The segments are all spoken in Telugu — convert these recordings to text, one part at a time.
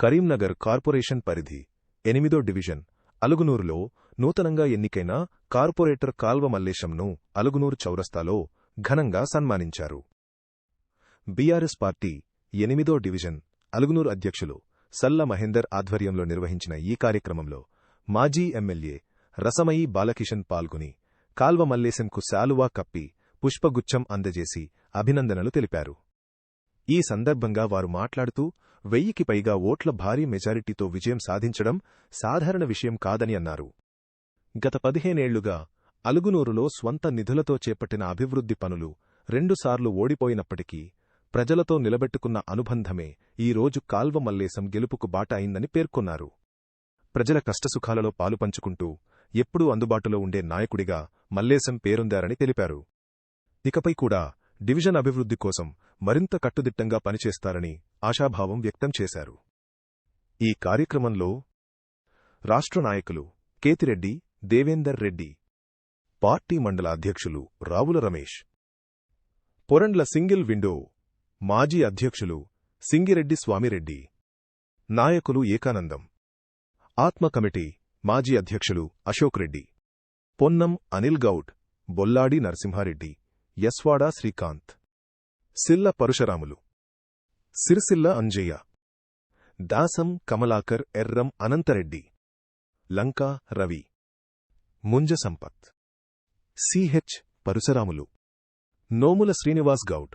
కరీంనగర్ కార్పొరేషన్ పరిధి ఎనిమిదో డివిజన్ అలుగునూరులో నూతనంగా ఎన్నికైన కార్పొరేటర్ కాల్వ మల్లేశంను అలుగునూరు చౌరస్తాలో ఘనంగా సన్మానించారు. బీఆర్ఎస్ పార్టీ ఎనిమిదో డివిజన్ అలుగునూరు అధ్యక్షులు సల్ల మహేందర్ ఆధ్వర్యంలో నిర్వహించిన ఈ కార్యక్రమంలో మాజీ ఎమ్మెల్యే రసమయి బాలకిషన్ పాల్గొని కాల్వ మల్లేశంకు శాలువా కప్పి పుష్పగుచ్చం అందజేసి అభినందనలు తెలిపారు. ఈ సందర్భంగా వారు మాట్లాడుతూ వెయ్యికి పైగా ఓట్ల భారీ మెజారిటీతో విజయం సాధించడం సాధారణ విషయం కాదని అన్నారు. గత పదిహేనేళ్ళుగా అలుగునూరులో స్వంత నిధులతో చేపట్టిన అభివృద్ధి పనులు రెండుసార్లు ఓడిపోయినప్పటికీ ప్రజలతో నిలబెట్టుకున్న అనుబంధమే ఈ రోజు కాల్వ మల్లేశం గెలుపుకు బాట అయిందని పేర్కొన్నారు. ప్రజల కష్టసుఖాలలో పాలుపంచుకుంటూ ఎప్పుడూ అందుబాటులో ఉండే నాయకుడిగా మల్లేశం పేరొందారని తెలిపారు. ఇకపై కూడా డివిజన్ అభివృద్ధి కోసం మరింత కట్టుదిట్టంగా పనిచేస్తారని ఆశాభావం వ్యక్తం చేశారు. ఈ కార్యక్రమంలో రాష్ట్ర నాయకులు కేతిరెడ్డి దేవేందర్ రెడ్డి పార్టీ మండల అధ్యక్షులు రావుల రమేష్ పొరండ్ల సింగిల్ విండో మాజీ అధ్యక్షులు సింగిరెడ్డి స్వామిరెడ్డి నాయకులు ఏకానందం ఆత్మ కమిటీ మాజీ అధ్యక్షులు అశోక్ రెడ్డి పొన్నం అనిల్ గౌడ్ బొల్లాడి నరసింహారెడ్డి యస్వాడా శ్రీకాంత్ సిల్ల పరుశరాములు. సిరిసిల్ల అంజయ్య. దాసం కమలాకర్ ఎర్రం అనంతరెడ్డి. లంకా రవి. ముంజ సంపత్. సిహెచ్ పరుశరాములు. నోముల శ్రీనివాస్ గౌడ్.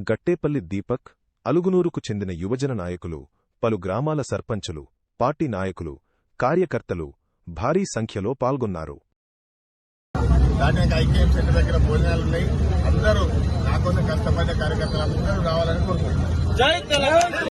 గట్టేపల్లి దీపక్ అలుగునూరుకు చెందిన యువజన నాయకులు పలు గ్రామాల సర్పంచులు పార్టీ నాయకులు కార్యకర్తలు భారీ సంఖ్యలో పాల్గొన్నారు. దాని ఐక్యం చెట్టు దగ్గర భోజనాలున్నాయి అందరూ నాకున్న కష్టం కార్యకర్తలందరూ రావాలని కోరుకుంటున్నాను